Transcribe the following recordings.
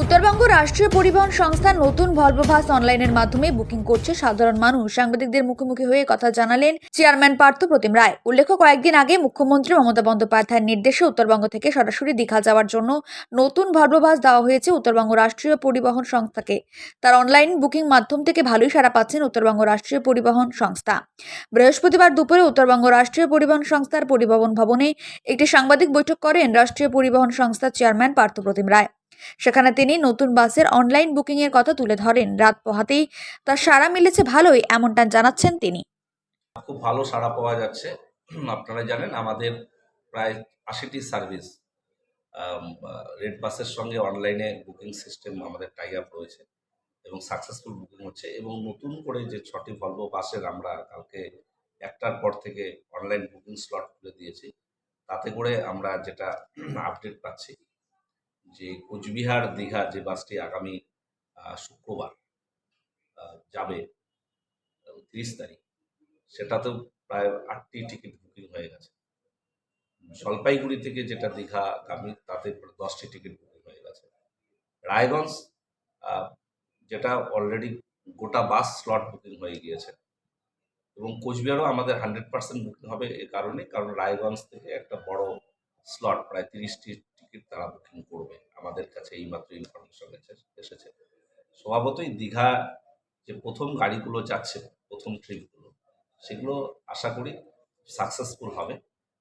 উত্তরবঙ্গ রাষ্ট্রীয় পরিবহন সংস্থা নতুন ভলভো বাস অনলাইনের মাধ্যমে বুকিং করছে সাধারণ মানুষ। সাংবাদিকদের মুখোমুখি হয়ে কথা জানালেন চেয়ারম্যান পার্থ প্রতিম রায়। উল্লেখ্য, কয়েকদিন আগে মুখ্যমন্ত্রী মমতা বন্দ্যোপাধ্যায়ের নির্দেশে উত্তরবঙ্গ থেকে সরাসরি দীঘা যাওয়ার জন্য নতুন ভলভো বাস দেওয়া হয়েছে উত্তরবঙ্গ রাষ্ট্রীয় পরিবহন সংস্থাকে। তার অনলাইন বুকিং মাধ্যম থেকে ভালোই সাড়া পাচ্ছেন উত্তরবঙ্গ রাষ্ট্রীয় পরিবহন সংস্থা। বৃহস্পতিবার দুপুরে উত্তরবঙ্গ রাষ্ট্রীয় পরিবহন সংস্থার পরিবহন ভবনে একটি সাংবাদিক বৈঠক করেন রাষ্ট্রীয় পরিবহন সংস্থার চেয়ারম্যান পার্থ প্রতিম রায়। সেখানে তিনি নতুন বাসের অনলাইন বুকিংয়ের কথা তুলে ধরেন। রাত পোহাতেই তার সাড়া মিলেছে ভালোই, এমনটা জানাচ্ছেন তিনি। খুব ভালো সাড়া পাওয়া যাচ্ছে। আপনারা জানেন, আমাদের প্রায় আশিটি সার্ভিস রেড বাসের সঙ্গে অনলাইনে বুকিং সিস্টেম আমাদের টাই আপ রয়েছে এবং সাকসেসফুল বুকিং হচ্ছে এবং নতুন করে যে ছটি ভলভো বাসের আমরা কালকে একটার পর থেকে অনলাইন বুকিং স্লট খুলে দিয়েছি। তাতে করে আমরা যেটা আপডেট পাচ্ছি যে কোচবিহার দীঘা যে বাসটি আগামী শুক্রবার যাবে তিরিশ তারিখ, সেটাতেও প্রায় আটটি টিকিট বুকিং হয়ে গেছে। জলপাইগুড়ি থেকে যেটা দীঘা গামী তাতে দশটি টিকিট বুকিং হয়ে গেছে। রায়গঞ্জ যেটা অলরেডি গোটা বাস স্লট বুকিং হয়ে গিয়েছে। এবং কোচবিহারও আমাদের হান্ড্রেড পার্সেন্ট বুকিং হবে এ কারণে, কারণ রায়গঞ্জ থেকে একটা বড় স্লট, প্রায় তিরিশটি টিকিট তারা বুকিং করবে। আমাদের কাছে এইমাত্র ইনফরমেশন এসেছে। স্বভাবতই দীঘা যে প্রথম গাড়িগুলো যাচ্ছে, প্রথম ট্রিপগুলো সেগুলো আশা করি সাকসেসফুল হবে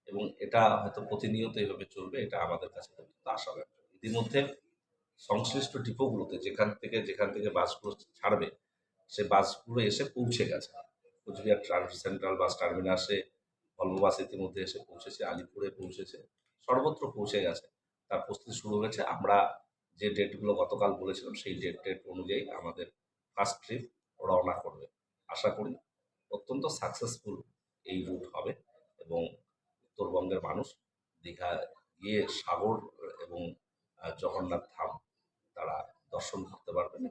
এবং এটা হয়তো প্রতিনিয়ত এভাবে চলবে, এটা আমাদের কাছে অত্যন্ত আশাব্যঞ্জক ইতিমধ্যে সংশ্লিষ্ট ডিপোগুলোতে যেখান থেকে যেখান থেকে বাসগুলো ছাড়বে, সে বাসগুলো এসে পৌঁছে গেছে। কোচবিহার ট্রান্স সেন্ট্রাল বাস টার্মিনাসে, ভলভো বাস ইতিমধ্যে এসে পৌঁছেছে, আলিপুরে পৌঁছেছে, সর্বত্র পৌঁছে গেছে। তার প্রস্তুতি শুরু হয়েছে। আমরা যে ডেটগুলো গতকাল বলেছিলাম, সেই ডেট ডেট অনুযায়ী আমাদের ফার্স্ট ট্রিপ রওনা করবে। আশা করি অত্যন্ত সাকসেসফুল এই রুট হবে এবং উত্তরবঙ্গের মানুষ দীঘা গিয়ে সাগর এবং জগন্নাথ ধাম তারা দর্শন করতে পারবেন।